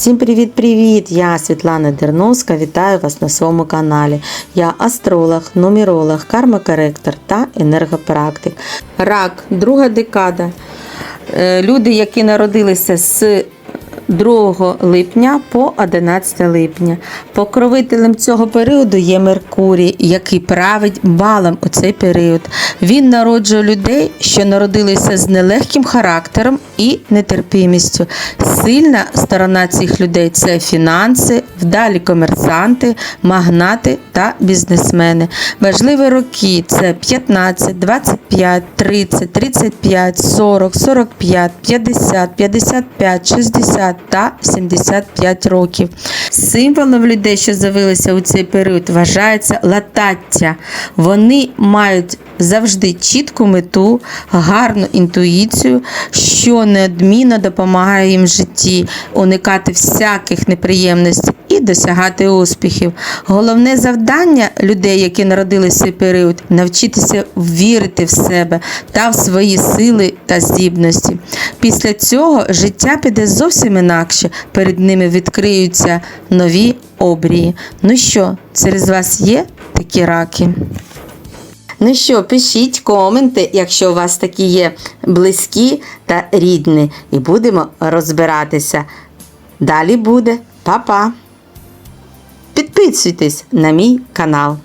Всім привіт-привіт! Я Світлана Дерновська. Вітаю вас на своєму каналі. Я астролог, нумеролог, кармакоректор та енергопрактик. Рак, друга декада. Е, Люди, які народилися з 2 липня по 11 липня. Покровителем цього періоду є Меркурій, який править балом у цей період. Він народжує людей, що народилися з нелегким характером і нетерпімістю. Сильна сторона цих людей це фінанси, вдалі комерсанти, магнати та бізнесмени. Важливі роки це 15, 25, 30, 35, 40, 45, 50, 55, 60 та 75 років. Символом людей, що з'явилися у цей період, вважається латаття. Вони мають завжди чітку мету, гарну інтуїцію, що неодмінно допомагає їм в житті уникати всяких неприємностей і досягати успіхів. Головне завдання людей, які народилися в цей період, навчитися вірити в себе та в свої сили та здібності. Після цього життя піде зовсім інакше. Перед ними відкриються нові обрії. Ну що, серед вас є такі раки? Ну що, пишіть коменти, якщо у вас такі є близькі та рідні, і будемо розбиратися. Далі буде. Па-па! Підписуйтесь на мій канал.